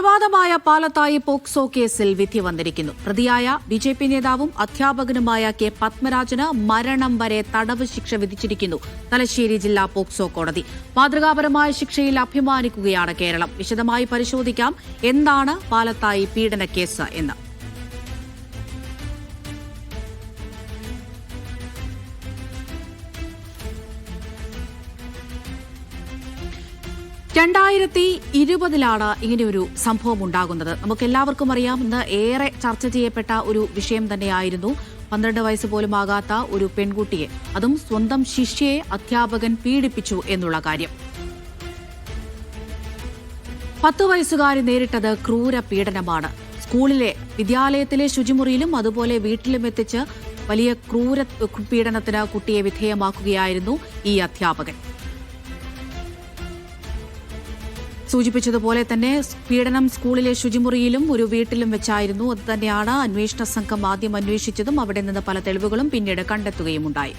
പ്രമാദമായ Palathayi POCSO കേസിൽ വിധി വന്നിരിക്കുന്നു. പ്രതിയായ ബി ജെ പി നേതാവും അധ്യാപകനുമായ കെ പത്മരാജന് മരണം വരെ തടവ് ശിക്ഷ വിധിച്ചിരിക്കുന്നു. തലശ്ശേരി ജില്ലാ പോക്സോ കോടതി. മാതൃകാപരമായ ശിക്ഷയിൽ അഭിമാനിക്കുകയാണ് കേരളം. വിശദമായി പരിശോധിക്കാം. എന്താണ് പാലത്തായി പീഡനക്കേസ് എന്ന്. രണ്ടായിരത്തി ഇരുപതിലാണ് ഇങ്ങനെയൊരു സംഭവം ഉണ്ടാകുന്നത് നമുക്ക് എല്ലാവർക്കും അറിയാം ഇന്ന് ഏറെ ചർച്ച ചെയ്യപ്പെട്ട ഒരു വിഷയം തന്നെയായിരുന്നു. പന്ത്രണ്ട് വയസ്സ് പോലും ആകാത്ത ഒരു പെൺകുട്ടിയെ അതും സ്വന്തം ശിഷ്യയെ അധ്യാപകൻ പീഡിപ്പിച്ചു എന്നുള്ള കാര്യം. പത്ത് വയസ്സുകാരി നേരിട്ടത് ക്രൂര പീഡനമാണ്. സ്കൂളിലെ വിദ്യാലയത്തിലെ ശുചിമുറിയിലും അതുപോലെ വീട്ടിലും എത്തിച്ച് വലിയ ക്രൂര പീഡനത്തിന് കുട്ടിയെ വിധേയമാക്കുകയായിരുന്നു ഈ അധ്യാപകൻ. സൂചിപ്പിച്ചതുപോലെ തന്നെ പീഡനം സ്കൂളിലെ ശുചിമുറിയിലും ഒരു വീട്ടിലും വെച്ചായിരുന്നു. അത് തന്നെയാണ് അന്വേഷണ സംഘം ആദ്യം അന്വേഷിച്ചതും അവിടെ നിന്ന് പല തെളിവുകളും പിന്നീട് കണ്ടെത്തുകയുമുണ്ടായി.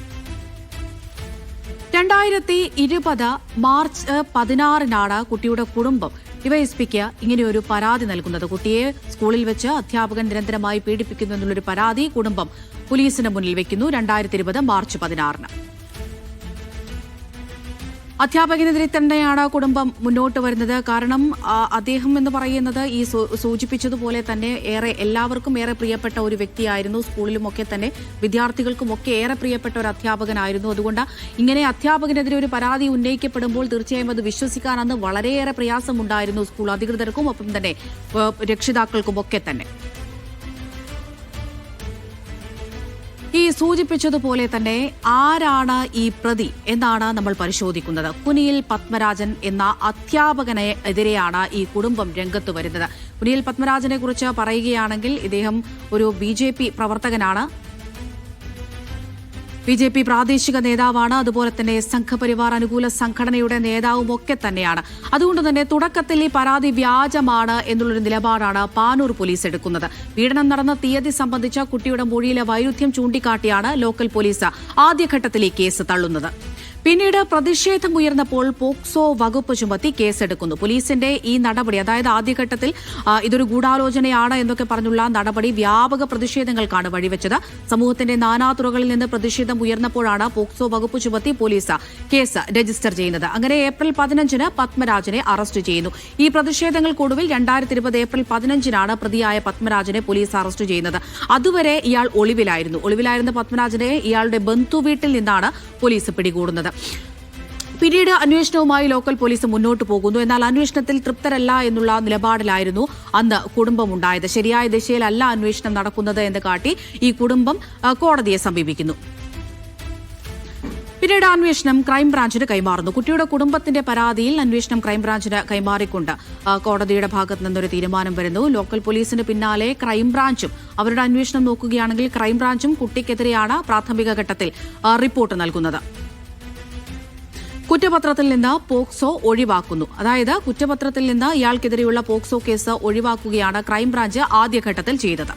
രണ്ടായിരത്തി ഇരുപത് മാർച്ച് പതിനാറിനാണ് കുട്ടിയുടെ കുടുംബം ഡിവൈഎസ്പിക്ക് ഇങ്ങനെയൊരു പരാതി നൽകുന്നത്. കുട്ടിയെ സ്കൂളിൽ വെച്ച് അധ്യാപകൻ നിരന്തരമായി പീഡിപ്പിക്കുന്നു എന്നുള്ളൊരു പരാതി കുടുംബം പോലീസിന് മുന്നിൽ വെക്കുന്നു രണ്ടായിരത്തി ഇരുപത് മാർച്ച് പതിനാറിന്. അധ്യാപകനെതിരെ തന്നെയാണ് കുടുംബം മുന്നോട്ട് വരുന്നത്. കാരണം അദ്ദേഹം എന്ന് പറയുന്നത് ഈ സൂചിപ്പിച്ചതുപോലെ തന്നെ ഏറെ എല്ലാവർക്കും ഏറെ പ്രിയപ്പെട്ട ഒരു വ്യക്തിയായിരുന്നു. സ്കൂളിലുമൊക്കെ തന്നെ വിദ്യാർത്ഥികൾക്കുമൊക്കെ ഏറെ പ്രിയപ്പെട്ട ഒരു അധ്യാപകനായിരുന്നു. അതുകൊണ്ട് ഇങ്ങനെ അധ്യാപകനെതിരെ ഒരു പരാതി ഉന്നയിക്കപ്പെടുമ്പോൾ തീർച്ചയായും അത് വിശ്വസിക്കാൻ അന്ന് വളരെയേറെ പ്രയാസമുണ്ടായിരുന്നു സ്കൂൾ അധികൃതർക്കും ഒപ്പം തന്നെ രക്ഷിതാക്കൾക്കും ഒക്കെ തന്നെ. ഈ സൂചിപ്പിച്ചതുപോലെ തന്നെ ആരാണ് ഈ പ്രതി എന്നാണ് നമ്മൾ പരിശോധിക്കുന്നത്. കുനിയിൽ പത്മരാജൻ എന്ന അധ്യാപകനെ എതിരെയാണ് ഈ കുടുംബം രംഗത്ത് വരുന്നത്. കുനിയിൽ പത്മരാജനെ കുറിച്ച് പറയുകയാണെങ്കിൽ ഇദ്ദേഹം ഒരു ബി പ്രവർത്തകനാണ്. ബി ജെ പി പ്രാദേശിക നേതാവാണ്. അതുപോലെ തന്നെ സംഘപരിവാർ അനുകൂല സംഘടനയുടെ നേതാവും ഒക്കെ തന്നെയാണ്. അതുകൊണ്ട് തന്നെ തുടക്കത്തിൽ ഈ പരാതി വ്യാജമാണ് എന്നുള്ളൊരു നിലപാടാണ് പാനൂർ പോലീസ് എടുക്കുന്നത്. പീഡനം നടന്ന തീയതി സംബന്ധിച്ച കുട്ടിയുടെ മൊഴിയിലെ വൈരുദ്ധ്യം ചൂണ്ടിക്കാട്ടിയാണ് ലോക്കൽ പോലീസ് ആദ്യഘട്ടത്തിൽ ഈ കേസ് തള്ളുന്നത്. പിന്നീട് പ്രതിഷേധമുയർന്നപ്പോൾ പോക്സോ വകുപ്പ് ചുമത്തി കേസെടുക്കുന്നു. പോലീസിന്റെ ഈ നടപടി അതായത് ആദ്യഘട്ടത്തിൽ ഇതൊരു ഗൂഢാലോചനയാണ് എന്നൊക്കെ പറഞ്ഞുള്ള നടപടി വ്യാപക പ്രതിഷേധങ്ങൾക്കാണ് വഴിവെച്ചത്. സമൂഹത്തിന്റെ നാനാതുറകളിൽ നിന്ന് പ്രതിഷേധം ഉയർന്നപ്പോഴാണ് പോക്സോ വകുപ്പ് ചുമത്തി പോലീസ് കേസ് രജിസ്റ്റർ ചെയ്യുന്നത്. അങ്ങനെ ഏപ്രിൽ പതിനഞ്ചിന് പത്മരാജനെ അറസ്റ്റ് ചെയ്യുന്നു. ഈ പ്രതിഷേധങ്ങൾക്കൊടുവിൽ രണ്ടായിരത്തി ഇരുപത് ഏപ്രിൽ പതിനഞ്ചിനാണ് പ്രതിയായ പത്മരാജനെ പോലീസ് അറസ്റ്റ് ചെയ്യുന്നത്. അതുവരെ ഇയാൾ ഒളിവിലായിരുന്നു. ഒളിവിലായിരുന്ന പത്മരാജനെ ഇയാളുടെ ബന്ധു വീട്ടിൽ നിന്നാണ് പോലീസ് പിടികൂടുന്നത്. പിന്നീട് അന്വേഷണവുമായി ലോക്കൽ പോലീസ് മുന്നോട്ട് പോകുന്നു. എന്നാൽ അന്വേഷണത്തിൽ തൃപ്തരല്ല എന്നുള്ള നിലപാടിലായിരുന്നു അന്ന് കുടുംബമുണ്ടായത്. ശരിയായ ദിശയിലല്ല അന്വേഷണം നടക്കുന്നത് എന്ന് കാട്ടി ഈ കുടുംബം കോടതിയെ സമീപിക്കുന്നു. പിന്നീട് അന്വേഷണം ക്രൈംബ്രാഞ്ചിന് കൈമാറുന്നു. കുട്ടിയുടെ കുടുംബത്തിന്റെ പരാതിയിൽ അന്വേഷണം ക്രൈംബ്രാഞ്ചിന് കൈമാറിക്കൊണ്ട് കോടതിയുടെ ഭാഗത്തു നിന്നൊരു തീരുമാനം വരുന്നു. ലോക്കൽ പോലീസിന് പിന്നാലെ ക്രൈംബ്രാഞ്ചും അവരുടെ അന്വേഷണം നോക്കുകയാണെങ്കിൽ ക്രൈംബ്രാഞ്ചും കുട്ടിക്കെതിരെയാണ് പ്രാഥമിക ഘട്ടത്തിൽ റിപ്പോർട്ട് നൽകുന്നത്. കുറ്റപത്രത്തിൽ നിന്ന് പോക്സോ ഒഴിവാക്കുന്നു. അതായത് കുറ്റപത്രത്തിൽ നിന്ന് ഇയാൾക്കെതിരെയുള്ള പോക്സോ കേസ് ഒഴിവാക്കുകയാണ് ക്രൈംബ്രാഞ്ച് ആദ്യഘട്ടത്തിൽ ചെയ്തത്.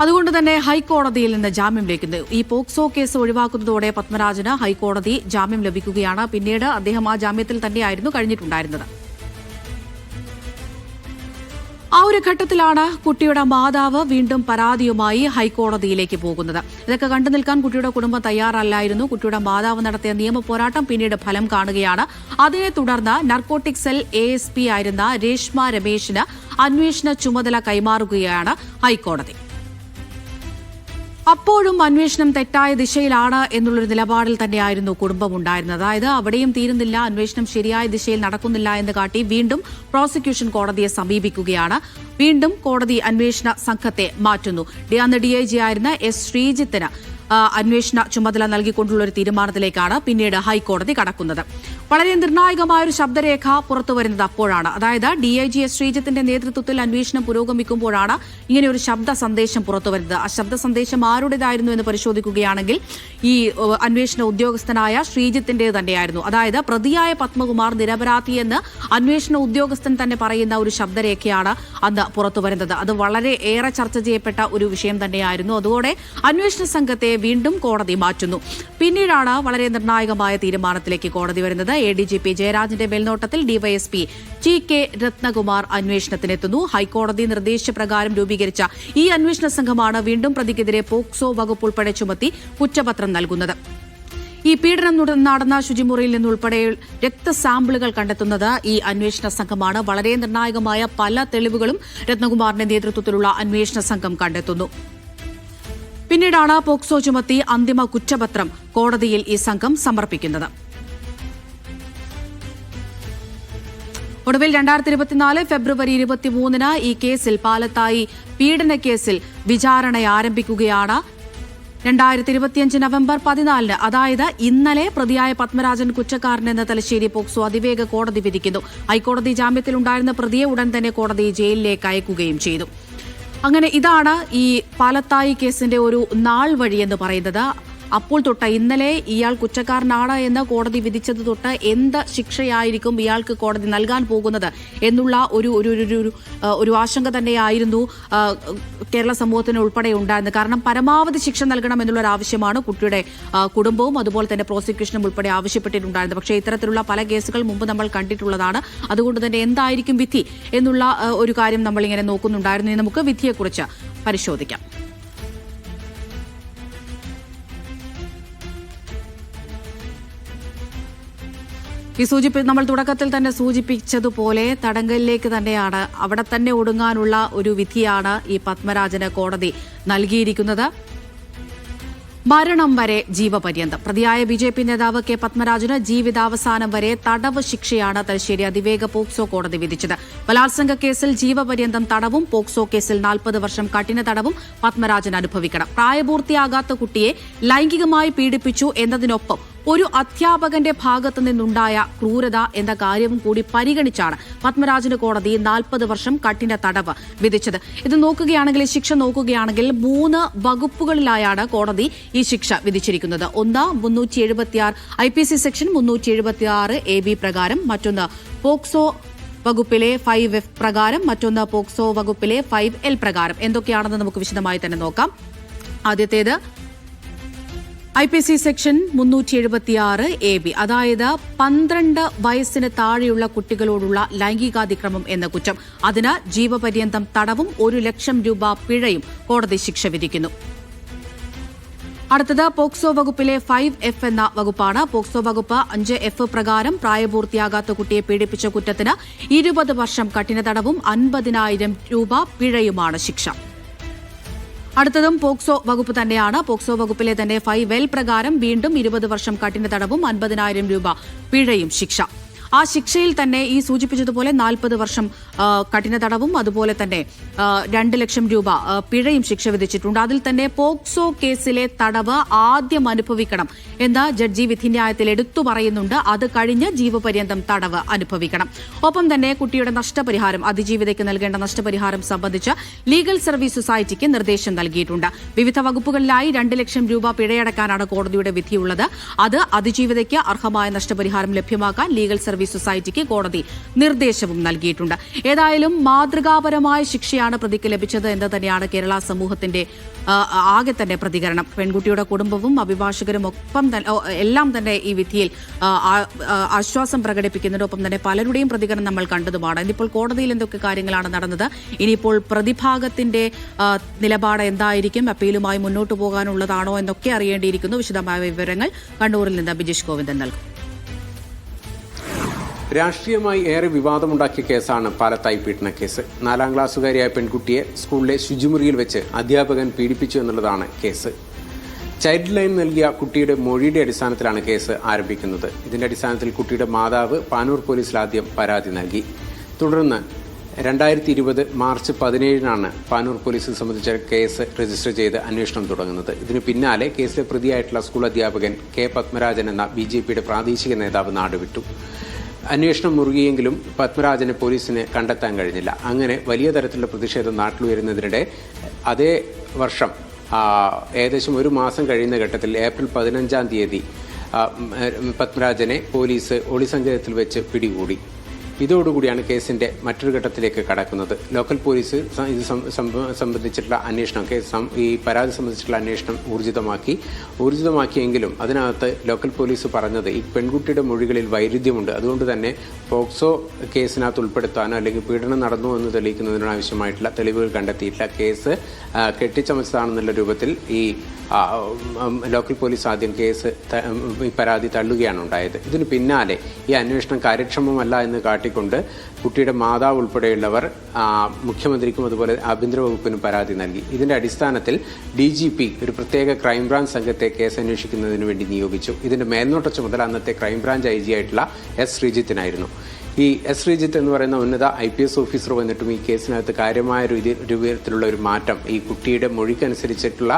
അതുകൊണ്ട് തന്നെ ഹൈക്കോടതിയിൽ നിന്ന് ജാമ്യം ലഭിക്കുന്നു. ഈ പോക്സോ കേസ് ഒഴിവാക്കുന്നതോടെ പത്മരാജന് ഹൈക്കോടതി ജാമ്യം ലഭിക്കുകയാണ്. പിന്നീട് അദ്ദേഹം ആ ജാമ്യത്തിൽ തന്നെയായിരുന്നു കഴിഞ്ഞിട്ടുണ്ടായിരുന്നത്. ആ ഒരു ഘട്ടത്തിലാണ് കുട്ടിയുടെ മാതാവ് വീണ്ടും പരാതിയുമായി ഹൈക്കോടതിയിലേക്ക് പോകുന്നത്. ഇതൊക്കെ കണ്ടു നിൽക്കാൻ കുട്ടിയുടെ കുടുംബം തയ്യാറല്ലായിരുന്നു. കുട്ടിയുടെ മാതാവ് നടത്തിയ നിയമ പോരാട്ടം പിന്നീട് ഫലം കാണുകയാണ്. അതിനെ തുടർന്ന് narcotic cell A S P ആയിരുന്ന രേഷ്മ രമേശിന് അന്വേഷണ ചുമതല കൈമാറുകയാണ് ഹൈക്കോടതി. അപ്പോഴും അന്വേഷണം തെറ്റായ ദിശയിലാണ് എന്നുള്ളൊരു നിലപാടിൽ തന്നെയായിരുന്നു കുടുംബം ഉണ്ടായിരുന്നത്. അതായത് അവിടെയും തീരുന്നില്ല അന്വേഷണം ശരിയായ ദിശയിൽ നടക്കുന്നില്ല എന്ന് കാട്ടി വീണ്ടും പ്രോസിക്യൂഷൻ കോടതിയെ സമീപിക്കുകയാണ്. വീണ്ടും കോടതി അന്വേഷണ സംഘത്തെ മാറ്റുന്നു. അന്ന് ഡി ഐ ജി ആയിരുന്ന എസ് ശ്രീജിത്തിന് അന്വേഷണ ചുമതല നൽകിക്കൊണ്ടുള്ള ഒരു തീരുമാനത്തിലേക്കാണ് പിന്നീട് ഹൈക്കോടതി കടക്കുന്നത്. വളരെ നിർണായകമായ ഒരു ശബ്ദരേഖ പുറത്തു വരുന്നത് അപ്പോഴാണ്. അതായത് ഡി ഐ ജി എസ് ശ്രീജിത്തിന്റെ നേതൃത്വത്തിൽ അന്വേഷണം പുരോഗമിക്കുമ്പോഴാണ് ഇങ്ങനെ ഒരു ശബ്ദ സന്ദേശം പുറത്തു വരുന്നത് ആ ശബ്ദ സന്ദേശം ആരുടേതായിരുന്നു എന്ന് പരിശോധിക്കുകയാണെങ്കിൽ ഈ അന്വേഷണ ഉദ്യോഗസ്ഥനായ ശ്രീജിത്തിന്റെ തന്നെയായിരുന്നു. അതായത് പ്രതിയായ പത്മകുമാർ നിരപരാധിയെന്ന് അന്വേഷണ ഉദ്യോഗസ്ഥൻ തന്നെ പറയുന്ന ഒരു ശബ്ദരേഖയാണ് അന്ന് പുറത്തു വരുന്നത് അത് വളരെ ഏറെ ചർച്ച ചെയ്യപ്പെട്ട ഒരു വിഷയം തന്നെയായിരുന്നു. അതോടെ അന്വേഷണ സംഘത്തെ വീണ്ടും കോടതി മാറ്റുന്നു. പിന്നീടാണ് വളരെ നിർണായകമായ തീരുമാനത്തിലേക്ക് കോടതി വരുന്നത്. എ ഡി ജി പി ജയരാജന്റെ മേൽനോട്ടത്തിൽ ഡിവൈഎസ്പി ടി കെ രത്നകുമാർ അന്വേഷണത്തിനെത്തുന്നു. ഹൈക്കോടതി നിർദ്ദേശപ്രകാരം രൂപീകരിച്ച ഈ അന്വേഷണ സംഘമാണ് വീണ്ടും പ്രതിക്കെതിരെ പോക്സോ വകുപ്പ് ഉൾപ്പെടെ ചുമത്തി കുറ്റപത്രം നൽകുന്നത്. ഈ പീഡനം നട- നടന്ന ശുചിമുറിയിൽ നിന്നുൾപ്പെടെ രക്തസാമ്പിളുകൾ കണ്ടെത്തുന്നത് ഈ അന്വേഷണ സംഘമാണ്. വളരെ നിർണായകമായ പല തെളിവുകളും രത്നകുമാറിന്റെ നേതൃത്വത്തിലുള്ള അന്വേഷണ സംഘം കണ്ടെത്തുന്നു. പിന്നീടാണ് പോക്സോ ചുമത്തി അന്തിമ കുറ്റപത്രം കോടതിയിൽ ഈ സംഘം സമർപ്പിക്കുന്നത്. ഒടുവിൽ രണ്ടായിരത്തി ഇരുപത്തിനാല് ഫെബ്രുവരി ഇരുപത്തിമൂന്നിന് ഈ കേസിൽ പാലത്തായി പീഡന കേസിൽ വിചാരണ ആരംഭിക്കുകയാണ്. രണ്ടായിരത്തി ഇരുപത്തിയഞ്ച് നവംബർ പതിനാലിന് അതായത് ഇന്നലെ പ്രതിയായ പത്മരാജൻ കുറ്റക്കാരനെന്ന് തലശ്ശേരി പോക്സോ അതിവേഗ കോടതി വിധിക്കുന്നു. ഹൈക്കോടതി ജാമ്യത്തിലുണ്ടായിരുന്ന പ്രതിയെ ഉടൻ തന്നെ കോടതി ജയിലിലേക്ക് അയക്കുകയും ചെയ്തു. അങ്ങനെ ഇതാണ് ഈ പാലത്തായി കേസിന്റെ ഒരു നാൾ വഴി എന്ന് പറയുന്നത്. അപ്പോൾ തൊട്ട് ഇന്നലെ ഇയാൾ കുറ്റക്കാരനാണ് എന്ന് കോടതി വിധിച്ചത് തൊട്ട് എന്ത് ശിക്ഷയായിരിക്കും ഇയാൾക്ക് കോടതി നൽകാൻ പോകുന്നത് എന്നുള്ള ഒരു ഒരു ഒരു- ഒരു ആശങ്ക തന്നെയായിരുന്നു കേരള സമൂഹത്തിന് ഉൾപ്പെടെ ഉണ്ടായിരുന്നത്. കാരണം പരമാവധി ശിക്ഷ നൽകണം എന്നുള്ളൊരു ആവശ്യമാണ് കുട്ടിയുടെ കുടുംബവും അതുപോലെ തന്നെ പ്രോസിക്യൂഷനും ഉൾപ്പെടെ ആവശ്യപ്പെട്ടിട്ടുണ്ടായിരുന്നത്. പക്ഷേ ഇത്തരത്തിലുള്ള പല കേസുകൾ മുമ്പ് നമ്മൾ കണ്ടിട്ടുള്ളതാണ്. അതുകൊണ്ട് തന്നെ എന്തായിരിക്കും വിധി എന്നുള്ള ഒരു കാര്യം നമ്മളിങ്ങനെ നോക്കുന്നുണ്ടായിരുന്നു. നമുക്ക് വിധിയെക്കുറിച്ച് പരിശോധിക്കാം. ഈ സൂചിപ്പി നമ്മൾ തുടക്കത്തിൽ തന്നെ സൂചിപ്പിച്ചതുപോലെ തടങ്കലിലേക്ക് തന്നെയാണ് അവിടെ തന്നെ ഒടുങ്ങാനുള്ള ഒരു വിധിയാണ് ഈ പത്മരാജന് കോടതി നൽകിയിരിക്കുന്നത്. മരണം വരെ ജീവപര്യന്തം. പ്രതിയായ ബി ജെ പി നേതാവ് കെ പത്മരാജന് ജീവിതാവസാനം വരെ തടവ് ശിക്ഷയാണ് തലശ്ശേരി അതിവേഗ പോക്സോ കോടതി വിധിച്ചത്. ബലാത്സംഗ കേസിൽ ജീവപര്യന്തം തടവും പോക്സോ കേസിൽ നാൽപ്പത് വർഷം കഠിന തടവും പത്മരാജൻ അനുഭവിക്കണം. പ്രായപൂർത്തിയാകാത്ത കുട്ടിയെ ലൈംഗികമായി പീഡിപ്പിച്ചു എന്നതിനൊപ്പം ഒരു അധ്യാപകന്റെ ഭാഗത്തു നിന്നുണ്ടായ ക്രൂരത എന്ന കാര്യം കൂടി പരിഗണിച്ചാണ് പത്മരാജന് കോടതി നാൽപ്പത് വർഷം കഠിന തടവ് വിധിച്ചത്. ഇത് നോക്കുകയാണെങ്കിൽ ശിക്ഷ നോക്കുകയാണെങ്കിൽ മൂന്ന് വകുപ്പുകളിലായാണ് കോടതി ഈ ശിക്ഷ വിധിച്ചിരിക്കുന്നത്. ഒന്ന് മുന്നൂറ്റി എഴുപത്തിയാറ് ഐ പി സി സെക്ഷൻ മുന്നൂറ്റി എഴുപത്തിയാറ് എ ബി പ്രകാരം മറ്റൊന്ന് പോക്സോ വകുപ്പിലെ ഫൈവ് എഫ് പ്രകാരം മറ്റൊന്ന് പോക്സോ വകുപ്പിലെ ഫൈവ് എൽ പ്രകാരം. എന്തൊക്കെയാണെന്ന് നമുക്ക് വിശദമായി തന്നെ നോക്കാം. ആദ്യത്തേത് ഐ പി സി സെക്ഷൻ മുന്നൂറ്റി എഴുപത്തിയാറ് എ ബി അതായത് പന്ത്രണ്ട് വയസ്സിന് താഴെയുള്ള കുട്ടികളോടുള്ള ലൈംഗികാതിക്രമം എന്ന കുറ്റം. അതിന് ജീവപര്യന്തം തടവും ഒരു ലക്ഷം രൂപ പിഴയും കോടതി ശിക്ഷ വിധിക്കുന്നു. അടുത്തത് പോക്സോ വകുപ്പിലെ ഫൈവ് എഫ് എന്ന വകുപ്പാണ്. പോക്സോ വകുപ്പ് അഞ്ച് എഫ് പ്രകാരം പ്രായപൂർത്തിയാകാത്ത കുട്ടിയെ പീഡിപ്പിച്ച കുറ്റത്തിന് ഇരുപത് വർഷം കഠിന തടവും അൻപതിനായിരം രൂപ പിഴയുമാണ് ശിക്ഷ. അടുത്തതും പോക്സോ വകുപ്പ് തന്നെയാണ്. പോക്സോ വകുപ്പിലെ തന്നെ ഫൈവ് വെൽ പ്രകാരം വീണ്ടും ഇരുപത് വർഷം കഠിന തടവും അൻപതിനായിരം രൂപ പിഴയും ശിക്ഷ. ആ ശിക്ഷയിൽ തന്നെ ഈ സൂചിപ്പിച്ചതുപോലെ നാൽപ്പത് വർഷം കഠിന തടവും അതുപോലെ തന്നെ രണ്ട് ലക്ഷം രൂപ പിഴയും ശിക്ഷ വിധിച്ചിട്ടുണ്ട്. അതിൽ തന്നെ പോക്സോ കേസിലെ തടവ് ആദ്യം അനുഭവിക്കണം എന്ന് ജഡ്ജി വിധിന്യായത്തിൽ എടുത്തു പറയുന്നുണ്ട്. അത് കഴിഞ്ഞ് ജീവപര്യന്തം തടവ് അനുഭവിക്കണം. ഒപ്പം തന്നെ കുട്ടിയുടെ നഷ്ടപരിഹാരം അതിജീവിതയ്ക്ക് നൽകേണ്ട നഷ്ടപരിഹാരം സംബന്ധിച്ച് ലീഗൽ സർവീസ് സൊസൈറ്റിക്ക് നിർദ്ദേശം നൽകിയിട്ടുണ്ട്. വിവിധ വകുപ്പുകളിലായി രണ്ട് ലക്ഷം രൂപ പിഴയടക്കാനാണ് കോടതിയുടെ വിധിയുള്ളത്. അത് അതിജീവിതയ്ക്ക് അർഹമായ നഷ്ടപരിഹാരം ലഭ്യമാക്കാൻ ലീഗൽ സർവീസ് സൊസൈറ്റിക്ക് കോടതി നിർദ്ദേശവും നൽകിയിട്ടുണ്ട്. ഏതായാലും മാതൃകാപരമായ ശിക്ഷയാണ് പ്രതിക്ക് ലഭിച്ചത് എന്ന് തന്നെയാണ് കേരള സമൂഹത്തിന്റെ ആകെ തന്നെ പ്രതികരണം. പെൺകുട്ടിയുടെ കുടുംബവും അഭിഭാഷകരും ഒപ്പം എല്ലാം തന്നെ ഈ വിധിയിൽ ആശ്വാസം പ്രകടിപ്പിക്കുന്നുണ്ട് ഒപ്പം തന്നെ പലരുടെയും പ്രതികരണം നമ്മൾ കണ്ടതുമാണ്. ഇനിയിപ്പോൾ കോടതിയിൽ എന്തൊക്കെ കാര്യങ്ങളാണ് നടന്നത്? ഇനിയിപ്പോൾ പ്രതിഭാഗത്തിന്റെ നിലപാട് എന്തായിരിക്കും? അപ്പീലുമായി മുന്നോട്ട് പോകാനുള്ളതാണോ എന്നൊക്കെ അറിയേണ്ടിയിരിക്കുന്നു. വിശദമായ വിവരങ്ങൾ കണ്ണൂരിൽ നിന്ന് ബിജീഷ് ഗോവിന്ദൻ നൽകും. രാഷ്ട്രീയമായി ഏറെ വിവാദമുണ്ടാക്കിയ കേസാണ് പാലത്തായി കേസ്. നാലാം ക്ലാസ്സുകാരിയായ പെൺകുട്ടിയെ സ്കൂളിലെ ശുചിമുറിയിൽ വെച്ച് അധ്യാപകൻ പീഡിപ്പിച്ചു എന്നുള്ളതാണ് കേസ്. ചൈൽഡ് ലൈൻ നൽകിയ കുട്ടിയുടെ മൊഴിയുടെ അടിസ്ഥാനത്തിലാണ് കേസ് ആരംഭിക്കുന്നത്. ഇതിന്റെ അടിസ്ഥാനത്തിൽ കുട്ടിയുടെ മാതാവ് പാനൂർ പോലീസിൽ ആദ്യം പരാതി നൽകി. തുടർന്ന് രണ്ടായിരത്തി ഇരുപത് മാർച്ച് പതിനേഴിനാണ് പാനൂർ പോലീസിൽ സംബന്ധിച്ച കേസ് രജിസ്റ്റർ ചെയ്ത് അന്വേഷണം തുടങ്ങുന്നത്. ഇതിനു പിന്നാലെ കേസിലെ പ്രതിയായിട്ടുള്ള സ്കൂൾ അധ്യാപകൻ കെ പത്മരാജൻ എന്ന ബി പ്രാദേശിക നേതാവ് നാടുവിട്ടു. അന്വേഷണം മുറുകിയെങ്കിലും പത്മരാജനെ പോലീസിനെ കണ്ടെത്താൻ കഴിഞ്ഞില്ല. അങ്ങനെ വലിയ തരത്തിലുള്ള പ്രതിഷേധം നാട്ടിലുയരുന്നതിനിടെ അതേ വർഷം ഏകദേശം ഒരു മാസം കഴിയുന്ന ഘട്ടത്തിൽ ഏപ്രിൽ പതിനഞ്ചാം തീയതി പത്മരാജനെ പോലീസ് ഒളിസങ്കേതത്തിൽ വെച്ച് പിടികൂടി. ഇതോടുകൂടിയാണ് കേസിന്റെ മറ്റൊരു ഘട്ടത്തിലേക്ക് കടക്കുന്നത്. ലോക്കൽ പോലീസ് ഇത് സംബന്ധിച്ചിട്ടുള്ള അന്വേഷണം കേസ് ഈ പരാതി സംബന്ധിച്ചിട്ടുള്ള അന്വേഷണം ഊർജിതമാക്കി. ഊർജിതമാക്കിയെങ്കിലും അതിനകത്ത് ലോക്കൽ പോലീസ് പറഞ്ഞത് ഈ പെൺകുട്ടിയുടെ മൊഴികളിൽ വൈരുദ്ധ്യമുണ്ട്. അതുകൊണ്ട് തന്നെ പോക്സോ കേസിനകത്ത് ഉൾപ്പെടുത്താനോ അല്ലെങ്കിൽ പീഡനം നടന്നു എന്ന് തെളിയിക്കുന്നതിനോ ആവശ്യമായിട്ടുള്ള തെളിവുകൾ കണ്ടെത്തിയിട്ടില്ല. കേസ് കെട്ടിച്ചമച്ചതാണെന്നുള്ള രൂപത്തിൽ ഈ ലോക്കൽ പോലീസ് ആദ്യം കേസ് പരാതി തള്ളുകയാണ് ഉണ്ടായത്. ഇതിന് പിന്നാലെ ഈ അന്വേഷണം കാര്യക്ഷമമല്ല എന്ന് കാട്ടിക്കൊണ്ട് കുട്ടിയുടെ മാതാവ് ഉൾപ്പെടെയുള്ളവർ മുഖ്യമന്ത്രിക്കും അതുപോലെ ആഭ്യന്തര വകുപ്പിനും പരാതി നൽകി. ഇതിന്റെ അടിസ്ഥാനത്തിൽ ഡി ജി പി ഒരു പ്രത്യേക ക്രൈംബ്രാഞ്ച് സംഘത്തെ കേസ് അന്വേഷിക്കുന്നതിന് വേണ്ടി നിയോഗിച്ചു. ഇതിന്റെ മേൽനോട്ട ചുമതല അന്നത്തെ ക്രൈംബ്രാഞ്ച് ഐ ജി ആയിട്ടുള്ള എസ് ശ്രീജിത്തിനായിരുന്നു. ഈ എസ് ശ്രീജിത്ത് എന്ന് പറയുന്ന ഉന്നത ഐ പി എസ് ഓഫീസർ വന്നിട്ടും ഈ കേസിനകത്ത് കാര്യമായ രീതി- രൂപത്തിലുള്ള ഒരു മാറ്റം ഈ കുട്ടിയുടെ മൊഴിക്കനുസരിച്ചിട്ടുള്ള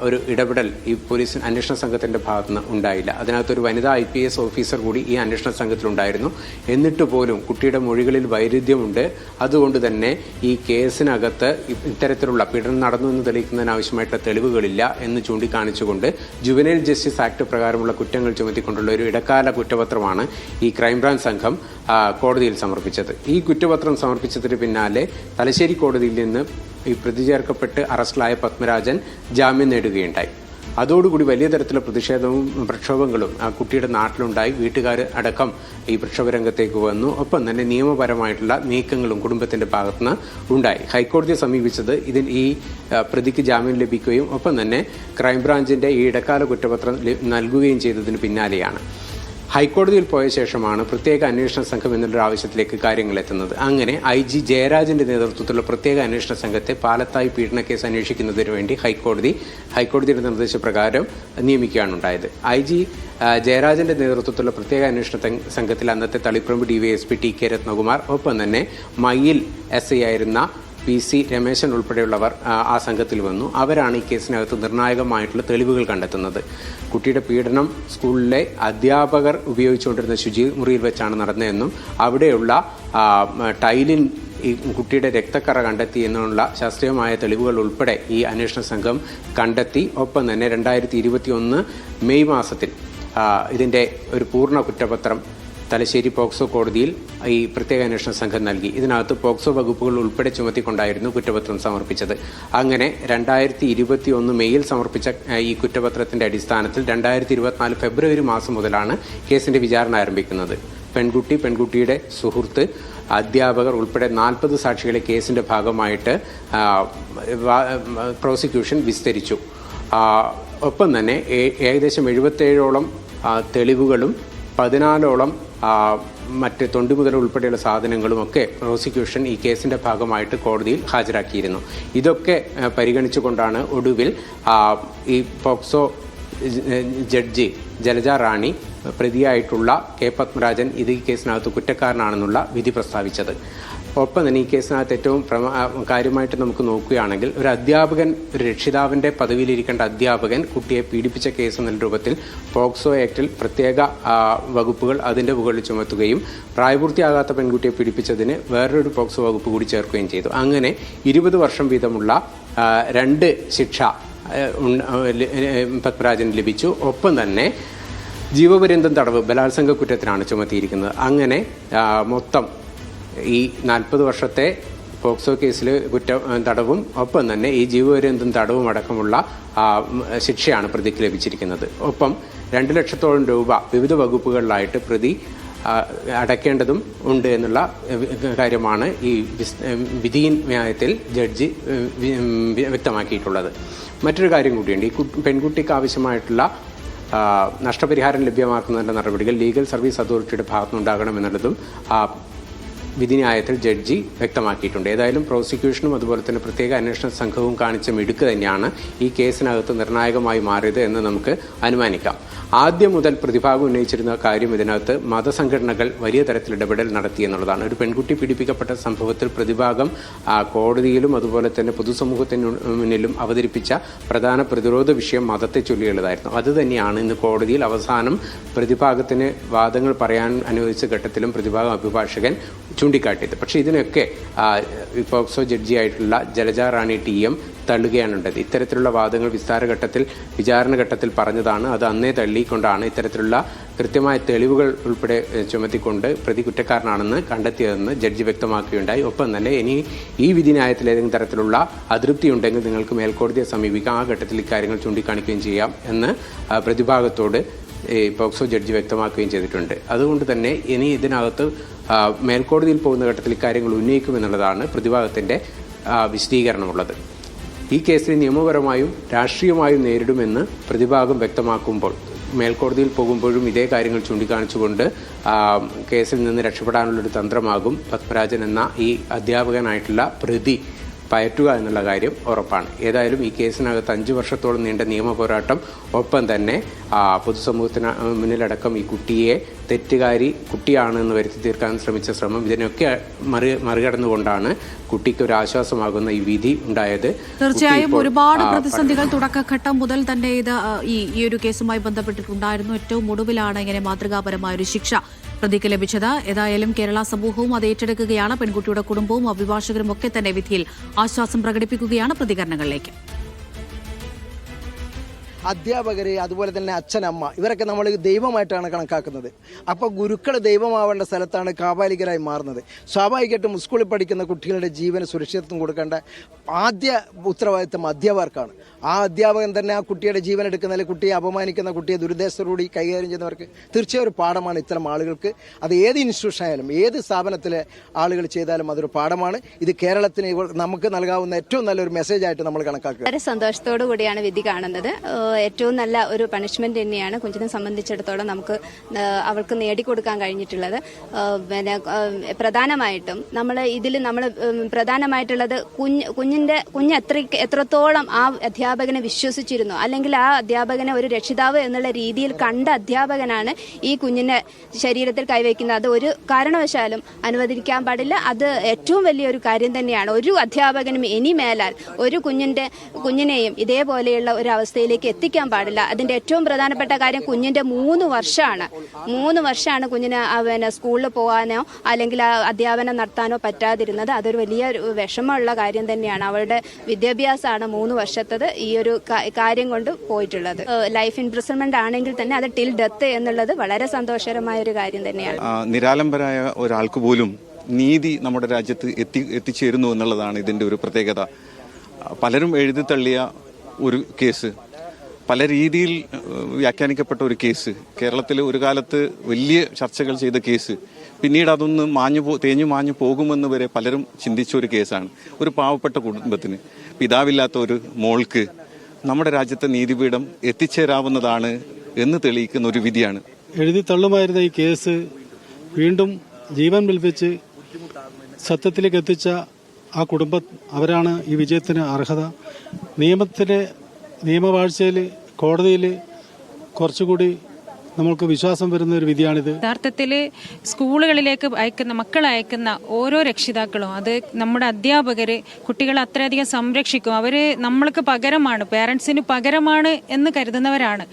ഒരു ഇടപെടൽ ഈ പോലീസ് അന്വേഷണ സംഘത്തിന്റെ ഭാഗത്തുനിന്ന് ഉണ്ടായില്ല. അതിനകത്ത് ഒരു വനിതാ ഐ പി എസ് ഓഫീസർ കൂടി ഈ അന്വേഷണ സംഘത്തിലുണ്ടായിരുന്നു. എന്നിട്ട് പോലും കുട്ടിയുടെ മൊഴികളിൽ വൈരുദ്ധ്യമുണ്ട്. അതുകൊണ്ട് തന്നെ ഈ കേസിനകത്ത് ഇത്തരത്തിലുള്ള പീഡനം നടന്നു എന്ന് തെളിയിക്കുന്നതിന് ആവശ്യമായിട്ടുള്ള തെളിവുകളില്ല എന്ന് ചൂണ്ടിക്കാണിച്ചുകൊണ്ട് ജുവനൈൽ ജസ്റ്റിസ് ആക്ട് പ്രകാരമുള്ള കുറ്റങ്ങൾ ചുമത്തിക്കൊണ്ടുള്ള ഒരു ഇടക്കാല കുറ്റപത്രമാണ് ഈ ക്രൈംബ്രാഞ്ച് സംഘം കോടതിയിൽ സമർപ്പിച്ചത്. ഈ കുറ്റപത്രം സമർപ്പിച്ചതിന് പിന്നാലെ തലശ്ശേരി കോടതിയിൽ നിന്ന് ഈ പ്രതി ചേർക്കപ്പെട്ട് അറസ്റ്റിലായ പത്മരാജൻ ജാമ്യം നേടുകയുണ്ടായി. അതോടുകൂടി വലിയ തരത്തിലുള്ള പ്രതിഷേധവും പ്രക്ഷോഭങ്ങളും ആ കുട്ടിയുടെ നാട്ടിലുണ്ടായി. വീട്ടുകാർ അടക്കം ഈ പ്രക്ഷോഭ രംഗത്തേക്ക് വന്നു. ഒപ്പം തന്നെ നിയമപരമായിട്ടുള്ള നീക്കങ്ങളും കുടുംബത്തിന്റെ ഭാഗത്തുനിന്ന് ഉണ്ടായി. ഹൈക്കോടതിയെ സമീപിച്ചത് ഇതിൽ ഈ പ്രതിക്ക് ജാമ്യം ലഭിക്കുകയും ഒപ്പം തന്നെ ക്രൈംബ്രാഞ്ചിന്റെ ഈ ഇടക്കാല കുറ്റപത്രം നൽകുകയും ചെയ്തതിന് പിന്നാലെയാണ്. ഹൈക്കോടതിയിൽ പോയ ശേഷമാണ് പ്രത്യേക അന്വേഷണ സംഘം എന്നുള്ള ആവശ്യത്തിലേക്ക് കാര്യങ്ങൾ എത്തുന്നത്. അങ്ങനെ ഐ ജി ജയരാജന്റെ നേതൃത്വത്തിലുള്ള പ്രത്യേക അന്വേഷണ സംഘത്തെ പാലത്തായി കേസ് അന്വേഷിക്കുന്നതിന് വേണ്ടി ഹൈക്കോടതി ഹൈക്കോടതിയുടെ നിർദ്ദേശപ്രകാരം നിയമിക്കുകയാണ് ഉണ്ടായത് ഐ ജി ജയരാജന്റെ നേതൃത്വത്തിലുള്ള പ്രത്യേക അന്വേഷണ സംഘത്തിൽ അന്നത്തെ Taliparamba P T K Ratnakumar ഒപ്പം തന്നെ മയിൽ എസ് ഐ ആയിരുന്ന പി സി രമേശൻ ഉൾപ്പെടെയുള്ളവർ ആ, സംഘത്തിൽ വന്നു. അവരാണ് ഈ കേസിനകത്ത് നിർണായകമായിട്ടുള്ള തെളിവുകൾ കണ്ടെത്തുന്നത്. കുട്ടിയുടെ പീഡനം സ്കൂളിലെ അധ്യാപകർ ഉപയോഗിച്ചുകൊണ്ടിരുന്ന ശുചിമുറിയിൽ വെച്ചാണ് നടന്നതെന്നും അവിടെയുള്ള ടൈലിൻ ഈ കുട്ടിയുടെ രക്തക്കറ കണ്ടെത്തി എന്നുള്ള ശാസ്ത്രീയമായ തെളിവുകൾ ഉൾപ്പെടെ ഈ അന്വേഷണ സംഘം കണ്ടെത്തി. ഒപ്പം തന്നെ രണ്ടായിരത്തി മെയ് മാസത്തിൽ ഇതിന്റെ ഒരു പൂർണ കുറ്റപത്രം തലശ്ശേരി പോക്സോ കോടതിയിൽ ഈ പ്രത്യേക അന്വേഷണ സംഘം നൽകി. ഇതിനകത്ത് പോക്സോ വകുപ്പുകൾ ഉൾപ്പെടെ ചുമത്തിക്കൊണ്ടായിരുന്നു കുറ്റപത്രം സമർപ്പിച്ചത്. അങ്ങനെ രണ്ടായിരത്തി ഇരുപത്തി ഒന്ന് മെയ്യിൽ സമർപ്പിച്ച ഈ കുറ്റപത്രത്തിന്റെ അടിസ്ഥാനത്തിൽ രണ്ടായിരത്തി ഇരുപത്തിനാല് ഫെബ്രുവരി മാസം മുതലാണ് കേസിന്റെ വിചാരണ ആരംഭിക്കുന്നത്. പെൺകുട്ടി പെൺകുട്ടിയുടെ സുഹൃത്ത് അധ്യാപകർ ഉൾപ്പെടെ നാൽപ്പത് സാക്ഷികളെ കേസിന്റെ ഭാഗമായിട്ട് പ്രോസിക്യൂഷൻ വിസ്തരിച്ചു. ഒപ്പം തന്നെ ഏകദേശം എഴുപത്തേഴോളം തെളിവുകളും പതിനാലോളം മറ്റ് തൊണ്ടി മുതൽ ഉൾപ്പെടെയുള്ള സാധനങ്ങളുമൊക്കെ പ്രോസിക്യൂഷൻ ഈ കേസിന്റെ ഭാഗമായിട്ട് കോടതിയിൽ ഹാജരാക്കിയിരുന്നു. ഇതൊക്കെ പരിഗണിച്ചുകൊണ്ടാണ് ഒടുവിൽ ഈ പോക്സോ ജഡ്ജി ജലജ റാണി പ്രതിയായിട്ടുള്ള കെ പത്മരാജൻ ഇത് ഈ കേസിനകത്ത് കുറ്റക്കാരനാണെന്നുള്ള വിധി പ്രസ്താവിച്ചത്. ഒപ്പം തന്നെ ഈ കേസിനകത്ത് ഏറ്റവും കാര്യമായിട്ട് നമുക്ക് നോക്കുകയാണെങ്കിൽ ഒരു അധ്യാപകൻ ഒരു രക്ഷിതാവിന്റെ പദവിയിലിരിക്കേണ്ട അധ്യാപകൻ കുട്ടിയെ പീഡിപ്പിച്ച കേസ് എന്ന രൂപത്തിൽ പോക്സോ ആക്ടിൽ പ്രത്യേക വകുപ്പുകൾ അതിന്റെ മുകളിൽ ചുമത്തുകയും പ്രായപൂർത്തിയാകാത്ത പെൺകുട്ടിയെ പീഡിപ്പിച്ചതിന് വേറൊരു പോക്സോ വകുപ്പ് കൂടി ചേർക്കുകയും ചെയ്തു. അങ്ങനെ ഇരുപത് വർഷം വീതമുള്ള രണ്ട് ശിക്ഷ പത്മരാജന് ലഭിച്ചു. ഒപ്പം തന്നെ ജീവപര്യന്തം തടവ് ബലാത്സംഗ കുറ്റത്തിനാണ് ചുമത്തിയിരിക്കുന്നത്. അങ്ങനെ മൊത്തം ഈ നാൽപ്പത് വർഷത്തെ പോക്സോ കേസിൽ കുറ്റം തടവും ഒപ്പം തന്നെ ഈ ജീവപര്യന്തം തടവും അടക്കമുള്ള ശിക്ഷയാണ് പ്രതിക്ക് ലഭിച്ചിരിക്കുന്നത്. ഒപ്പം രണ്ട് ലക്ഷത്തോളം രൂപ വിവിധ വകുപ്പുകളിലായിട്ട് പ്രതി അടയ്ക്കേണ്ടതും ഉണ്ട് എന്നുള്ള കാര്യമാണ് ഈ വിധി ന്യായത്തിൽ ജഡ്ജി വ്യക്തമാക്കിയിട്ടുള്ളത്. മറ്റൊരു കാര്യം കൂടിയുണ്ട്. ഈ പെൺകുട്ടിക്ക് ആവശ്യമായിട്ടുള്ള നഷ്ടപരിഹാരം ലഭ്യമാക്കുന്നതിന്റെ നടപടികൾ ലീഗൽ സർവീസ് അതോറിറ്റിയുടെ ഭാഗത്തുനിന്നുണ്ടാകണമെന്നുള്ളതും വിധിന്യായത്തിൽ ജഡ്ജി വ്യക്തമാക്കിയിട്ടുണ്ട്. ഏതായാലും പ്രോസിക്യൂഷനും അതുപോലെ തന്നെ പ്രത്യേക അന്വേഷണ സംഘവും കാണിച്ച മിടുക്ക് തന്നെയാണ് ഈ കേസിനകത്ത് നിർണായകമായി മാറിയത് എന്ന് നമുക്ക് അനുമാനിക്കാം. ആദ്യം മുതൽ പ്രതിഭാഗം ഉന്നയിച്ചിരുന്ന കാര്യം ഇതിനകത്ത് മതസംഘടനകൾ വലിയ തരത്തിൽ ഇടപെടൽ നടത്തി എന്നുള്ളതാണ്. ഒരു പെൺകുട്ടി പീഡിപ്പിക്കപ്പെട്ട സംഭവത്തിൽ പ്രതിഭാഗം കോടതിയിലും അതുപോലെ തന്നെ പൊതുസമൂഹത്തിന് മുന്നിലും അവതരിപ്പിച്ച പ്രധാന പ്രതിരോധ വിഷയം മതത്തെ ചൊല്ലിയുള്ളതായിരുന്നു. അത് തന്നെയാണ് ഇന്ന് കോടതിയിൽ അവസാനം പ്രതിഭാഗത്തിന് വാദങ്ങൾ പറയാൻ അനുവദിച്ച ഘട്ടത്തിലും പ്രതിഭാഗം അഭിഭാഷകൻ ചൂണ്ടിക്കാട്ടിയത്. പക്ഷേ ഇതിനൊക്കെ പോക്സോ ജഡ്ജിയായിട്ടുള്ള ജലജ റാണി ടി എം തള്ളുകയാണുണ്ടത്. ഇത്തരത്തിലുള്ള വാദങ്ങൾ വിസ്താരഘട്ടത്തിൽ വിചാരണ ഘട്ടത്തിൽ പറഞ്ഞതാണ്. അത് അന്നേ തള്ളിക്കൊണ്ടാണ് ഇത്തരത്തിലുള്ള കൃത്യമായ തെളിവുകൾ ഉൾപ്പെടെ ചുമത്തിക്കൊണ്ട് പ്രതി കുറ്റക്കാരനാണെന്ന് കണ്ടെത്തിയതെന്ന് ജഡ്ജി വ്യക്തമാക്കുകയുണ്ടായി. ഒപ്പം തന്നെ ഇനി ഈ വിധി ന്യായത്തിൽ ഏതെങ്കിലും തരത്തിലുള്ള അതൃപ്തി ഉണ്ടെങ്കിൽ നിങ്ങൾക്ക് മേൽക്കോടതിയെ സമീപിക്കാം. ആ ഘട്ടത്തിൽ ഇക്കാര്യങ്ങൾ ചൂണ്ടിക്കാണിക്കുകയും ചെയ്യാം എന്ന് പ്രതിഭാഗത്തോട് പോക്സോ ജഡ്ജി വ്യക്തമാക്കുകയും ചെയ്തിട്ടുണ്ട്. അതുകൊണ്ട് തന്നെ ഇനി ഇതിനകത്ത് മേൽക്കോടതിയിൽ പോകുന്ന ഘട്ടത്തിൽ കാര്യങ്ങൾ ഉന്നയിക്കുമെന്നുള്ളതാണ് പ്രതിഭാഗത്തിന്റെ ആ, വിശദീകരണമുള്ളത്. ഈ കേസിനെ നിയമപരമായും രാഷ്ട്രീയമായും നേരിടുമെന്ന് പ്രതിഭാഗം വ്യക്തമാക്കുമ്പോൾ മേൽക്കോടതിയിൽ പോകുമ്പോഴും ഇതേ കാര്യങ്ങൾ ചൂണ്ടിക്കാണിച്ചുകൊണ്ട് കേസിൽ നിന്ന് രക്ഷപ്പെടാനുള്ളൊരു തന്ത്രമാകും പത്മരാജൻ എന്ന ഈ അധ്യാപകനായിട്ടുള്ള പ്രതി പയറ്റുക എന്നുള്ള കാര്യം ഉറപ്പാണ്. ഏതായാലും ഈ കേസിനകത്ത് അഞ്ച് വർഷത്തോളം നീണ്ട നിയമ പോരാട്ടം ഒപ്പം തന്നെ പൊതുസമൂഹത്തിന് മുന്നിലടക്കം ഈ കുട്ടിയെ തെറ്റുകാരി കുട്ടിയാണെന്ന് വരുത്തി തീർക്കാൻ ശ്രമിച്ച ശ്രമം. ഇതിനൊക്കെ മറി മറികടന്നുകൊണ്ടാണ് കുട്ടിക്ക് ഒരു ആശ്വാസമാകുന്ന ഈ വിധി ഉണ്ടായത്. തീർച്ചയായും ഒരുപാട് പ്രതിസന്ധികൾ തുടക്കഘട്ടം മുതൽ തന്നെ ഇത് ഈ ഈ ഒരു കേസുമായി ബന്ധപ്പെട്ടിട്ടുണ്ടായിരുന്നു. ഏറ്റവും ഒടുവിലാണ് ഇങ്ങനെ മാതൃകാപരമായ ഒരു ശിക്ഷ പ്രതിക്ക് ലഭിച്ചത്. ഏതായാലും കേരള സമൂഹവും അത് ഏറ്റെടുക്കുകയാണ്. പെൺകുട്ടിയുടെ കുടുംബവും അഭിഭാഷകരും ഒക്കെ തന്നെ വിധിയിൽ ആശ്വാസം പ്രകടിപ്പിക്കുകയാണ് പ്രതികരണങ്ങളിലേക്ക്. അധ്യാപകര് അതുപോലെ തന്നെ അച്ഛനമ്മ ഇവരൊക്കെ നമ്മൾ ദൈവമായിട്ടാണ് കണക്കാക്കുന്നത്. അപ്പോൾ ഗുരുക്കൾ ദൈവമാവേണ്ട സ്ഥലത്താണ് കാപാലികരായി മാറുന്നത്. സ്വാഭാവികമായിട്ടും സ്കൂളിൽ പഠിക്കുന്ന കുട്ടികളുടെ ജീവന് സുരക്ഷിതത്വം കൊടുക്കേണ്ട ആദ്യ ഉത്തരവാദിത്തം അധ്യാപകർക്കാണ് ആ അധ്യാപകൻ തന്നെ ആ കുട്ടിയുടെ ജീവൻ എടുക്കുന്ന അല്ലെങ്കിൽ കുട്ടിയെ അപമാനിക്കുന്ന കുട്ടിയെ ദുരുദ്ദേശത്തോടുകൂടി കൈകാര്യം ചെയ്യുന്നവർക്ക് തീർച്ചയായും ഒരു പാഠമാണ് ഇത്തരം ആളുകൾക്ക്. അത് ഏത് ഇൻസ്റ്റിറ്റ്യൂഷൻ ആയാലും ഏത് സ്ഥാപനത്തിലെ ആളുകൾ ചെയ്താലും അതൊരു പാഠമാണ്. ഇത് കേരളത്തിന് നമുക്ക് നൽകാവുന്ന ഏറ്റവും നല്ലൊരു മെസ്സേജ് ആയിട്ട് നമ്മൾ കണക്കാക്കുക. വളരെ സന്തോഷത്തോടു കൂടിയാണ് വിധി കാണുന്നത്. ഏറ്റവും നല്ല ഒരു പണിഷ്മെന്റ് തന്നെയാണ് കുഞ്ഞിനെ സംബന്ധിച്ചിടത്തോളം നമുക്ക് അവൾക്ക് നേടിക്കൊടുക്കാൻ കഴിഞ്ഞിട്ടുള്ളത്. പിന്നെ പ്രധാനമായിട്ടും നമ്മൾ ഇതിൽ നമ്മൾ പ്രധാനമായിട്ടുള്ളത് കുഞ്ഞ് കുഞ്ഞിന്റെ കുഞ്ഞ് എത്ര എത്രത്തോളം ആ അധ്യാപകനെ വിശ്വസിച്ചിരുന്നു. അല്ലെങ്കിൽ ആ അധ്യാപകനെ ഒരു രക്ഷിതാവ് എന്നുള്ള രീതിയിൽ കണ്ട അധ്യാപകനാണ് ഈ കുഞ്ഞിന്റെ ശരീരത്തിൽ കൈവയ്ക്കുന്നത്. അത് ഒരു കാരണവശാലും അനുവദിക്കാൻ പാടില്ല. അത് ഏറ്റവും വലിയൊരു കാര്യം തന്നെയാണ്. ഒരു അധ്യാപകനും ഇനി മേലാൽ ഒരു കുഞ്ഞിന്റെ കുഞ്ഞിനെയും ഇതേപോലെയുള്ള ഒരു അവസ്ഥയിലേക്ക് എത്തിക്കാൻ പാടില്ല. അതിന്റെ ഏറ്റവും പ്രധാനപ്പെട്ട കാര്യം കുഞ്ഞിന്റെ മൂന്ന് വർഷമാണ്. മൂന്ന് വർഷമാണ് കുഞ്ഞിന് പിന്നെ സ്കൂളിൽ പോകാനോ അല്ലെങ്കിൽ അധ്യാപനം നടത്താനോ പറ്റാതിരുന്നത്. അതൊരു വലിയ വിഷമമുള്ള കാര്യം തന്നെയാണ്. അവളുടെ വിദ്യാഭ്യാസമാണ് മൂന്ന് വർഷത്തത് ഈ ഒരു കാര്യം കൊണ്ട് പോയിട്ടുള്ളത്. ലൈഫ് ഇംപ്രിസൺമെന്റ് ആണെങ്കിൽ തന്നെ അത് ടിൽ ഡെത്ത് എന്നുള്ളത് വളരെ സന്തോഷകരമായ ഒരു കാര്യം തന്നെയാണ്. നിരാലംബരായ ഒരാൾക്ക് പോലും നീതി നമ്മുടെ രാജ്യത്ത് എത്തി എത്തിച്ചേരുന്നു എന്നുള്ളതാണ് ഇതിന്റെ ഒരു പ്രത്യേകത. പലരും എഴുതി തള്ളിയ ഒരു കേസ് പല രീതിയിൽ വ്യാഖ്യാനിക്കപ്പെട്ട ഒരു കേസ് കേരളത്തിൽ ഒരു കാലത്ത് വലിയ ചർച്ചകൾ ചെയ്ത കേസ് പിന്നീട് അതൊന്ന് മാഞ്ഞു പോ തേഞ്ഞു മാഞ്ഞു പോകുമെന്ന് വരെ പലരും ചിന്തിച്ച ഒരു കേസാണ്. ഒരു പാവപ്പെട്ട കുടുംബത്തിന് പിതാവില്ലാത്ത ഒരു മോൾക്ക് നമ്മുടെ രാജ്യത്തെ നീതിപീഠം എത്തിച്ചേരാവുന്നതാണ് എന്ന് തെളിയിക്കുന്ന ഒരു വിധിയാണ്. എഴുതി തള്ളുമായിരുന്ന ഈ കേസ് വീണ്ടും ജീവൻ വിൽപ്പിച്ച് സത്യത്തിലേക്ക് എത്തിച്ച ആ കുടുംബം അവരാണ് ഈ വിജയത്തിന് അർഹത. നിയമത്തിലെ നിയമവാഴ്ചയിൽ കോടതിയിൽ കുറച്ചുകൂടി നമ്മൾക്ക് വിശ്വാസം വരുന്ന ഒരു വിധിയാണിത്. യഥാർത്ഥത്തിൽ സ്കൂളുകളിലേക്ക് അയക്കുന്ന മക്കൾ അയക്കുന്ന ഓരോ രക്ഷിതാക്കളും അത് നമ്മുടെ അധ്യാപകര് കുട്ടികളെ അത്രയധികം സംരക്ഷിക്കും. അവർ നമ്മൾക്ക് പകരമാണ് പേരൻസിന് പകരമാണ് എന്ന് കരുതുന്നവരാണ്.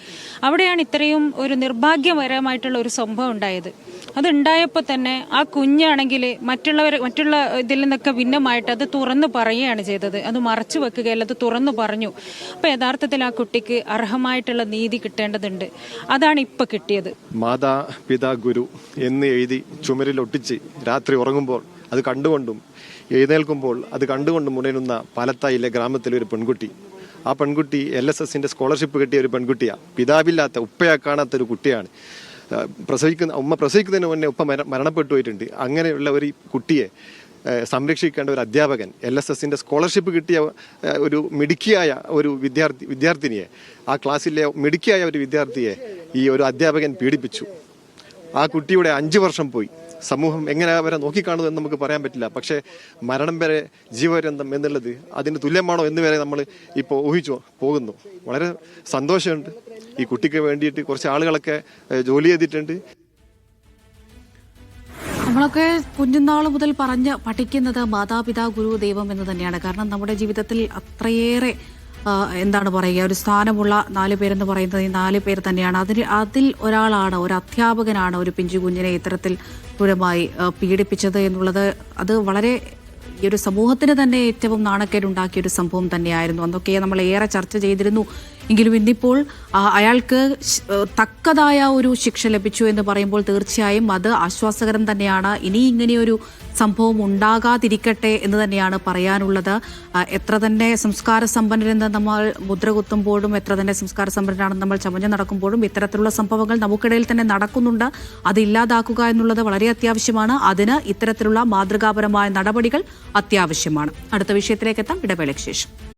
അവിടെയാണ് ഇത്രയും ഒരു നിർഭാഗ്യപരമായിട്ടുള്ള ഒരു സംഭവം ഉണ്ടായത്. അതുണ്ടായപ്പോൾ തന്നെ ആ കുഞ്ഞാണെങ്കിൽ മറ്റുള്ളവർ മറ്റുള്ള ഇതിൽ നിന്നൊക്കെ ഭിന്നമായിട്ട് അത് തുറന്നു പറയുകയാണ് ചെയ്തത്. അത് മറച്ചു വെക്കുകയല്ല അത് തുറന്നു പറഞ്ഞു. അപ്പോൾ യഥാർത്ഥത്തിൽ ആ കുട്ടിക്ക് അർഹമായിട്ടുള്ള നീതി കിട്ടേണ്ടതുണ്ട്. അതാണ് ഇപ്പൊ കിട്ടിയത്. മാതാ പിതാ ഗുരു എന്ന് എഴുതി ചുമരിൽ ഒട്ടിച്ച് രാത്രി ഉറങ്ങുമ്പോൾ അത് കണ്ടുകൊണ്ടും എഴുന്നേൽക്കുമ്പോൾ അത് കണ്ടുകൊണ്ടും ഉണരുന്ന പാലത്തായിലെ ഗ്രാമത്തിലെ ഒരു പെൺകുട്ടി. ആ പെൺകുട്ടി എൽ എസ് എസിന്റെ സ്കോളർഷിപ്പ് കിട്ടിയ ഒരു പെൺകുട്ടിയാണ് പിതാവില്ലാത്ത ഉപ്പയാ കാണാത്ത ഒരു കുട്ടിയാണ് പ്രസവിക്കുന്ന ഉമ്മ പ്രസവിക്കുന്നതിന് മുന്നേ ഉപ്പ മര- മരണപ്പെട്ടു പോയിട്ടുണ്ട്. അങ്ങനെയുള്ള ഒരു കുട്ടിയെ സംരക്ഷിക്കേണ്ട ഒരു അധ്യാപകൻ എൽ എസ് എസിന്റെ സ്കോളർഷിപ്പ് കിട്ടിയ ഒരു മിടുക്കിയായ ഒരു വിദ്യാർത്ഥി വിദ്യാർത്ഥിനിയെ ആ ക്ലാസ്സിലെ മിടുക്കിയായ ഒരു വിദ്യാർത്ഥിയെ ഈ ഒരു അധ്യാപകൻ പീഡിപ്പിച്ചു. ആ കുട്ടിയുടെ അഞ്ച് വർഷം പോയി. സമൂഹം എങ്ങനെ അവരെ നോക്കിക്കാണുമെന്ന് നമുക്ക് പറയാൻ പറ്റില്ല. പക്ഷേ മരണം വരെ ജീവപര്യന്തം എന്നുള്ളത് അതിന് തുല്യമാണോ എന്ന് വരെ നമ്മൾ ഇപ്പോൾ ഊഹിച്ചു പോകുന്നു. വളരെ സന്തോഷമുണ്ട്. ഈ കുട്ടിക്ക് വേണ്ടിയിട്ട് കുറച്ച് ആളുകളൊക്കെ ജോലി ചെയ്തിട്ടുണ്ട്. നമ്മളൊക്കെ കുഞ്ഞുനാൾ മുതൽ പറഞ്ഞ് പഠിക്കുന്നത് മാതാപിതാ ഗുരു ദൈവം എന്ന് തന്നെയാണ്. കാരണം നമ്മുടെ ജീവിതത്തിൽ അത്രയേറെ എന്താണ് പറയുക ഒരു സ്ഥാനമുള്ള നാല് പേരെന്ന് പറയുന്നത് ഈ നാല് പേര് തന്നെയാണ്. അതിൽ അതിൽ ഒരാളാണ് ഒരു അധ്യാപകനാണ് ഒരു പിഞ്ചു കുഞ്ഞിനെ ഇത്തരത്തിൽ ക്രൂരമായി പീഡിപ്പിച്ചത് എന്നുള്ളത്. അത് വളരെ ഈ ഒരു സമൂഹത്തിന് തന്നെ ഏറ്റവും നാണക്കേടുണ്ടാക്കിയ ഒരു സംഭവം തന്നെയായിരുന്നു. അന്നൊക്കെ നമ്മൾ ഏറെ ചർച്ച ചെയ്തിരുന്നു. എങ്കിലും ഇന്നിപ്പോൾ അയാൾക്ക് തക്കതായ ഒരു ശിക്ഷ ലഭിച്ചു എന്ന് പറയുമ്പോൾ തീർച്ചയായും അത് ആശ്വാസകരം തന്നെയാണ്. ഇനി ഇങ്ങനെയൊരു സംഭവം ഉണ്ടാകാതിരിക്കട്ടെ എന്ന് തന്നെയാണ് പറയാനുള്ളത്. എത്ര തന്നെ സംസ്കാര സമ്പന്നരെന്ന് നമ്മൾ മുദ്ര കുത്തുമ്പോഴും എത്ര തന്നെ സംസ്കാര സമ്പന്നരാണെന്ന് നമ്മൾ ചമഞ്ഞു നടക്കുമ്പോഴും ഇത്തരത്തിലുള്ള സംഭവങ്ങൾ നമുക്കിടയിൽ തന്നെ നടക്കുന്നുണ്ട്. അത് ഇല്ലാതാക്കുക എന്നുള്ളത് വളരെ അത്യാവശ്യമാണ്. അതിന് ഇത്തരത്തിലുള്ള മാതൃകാപരമായ നടപടികൾ അത്യാവശ്യമാണ്. അടുത്ത വിഷയത്തിലേക്ക് എത്താം. ഇടവേളയ്ക്ക് ശേഷം.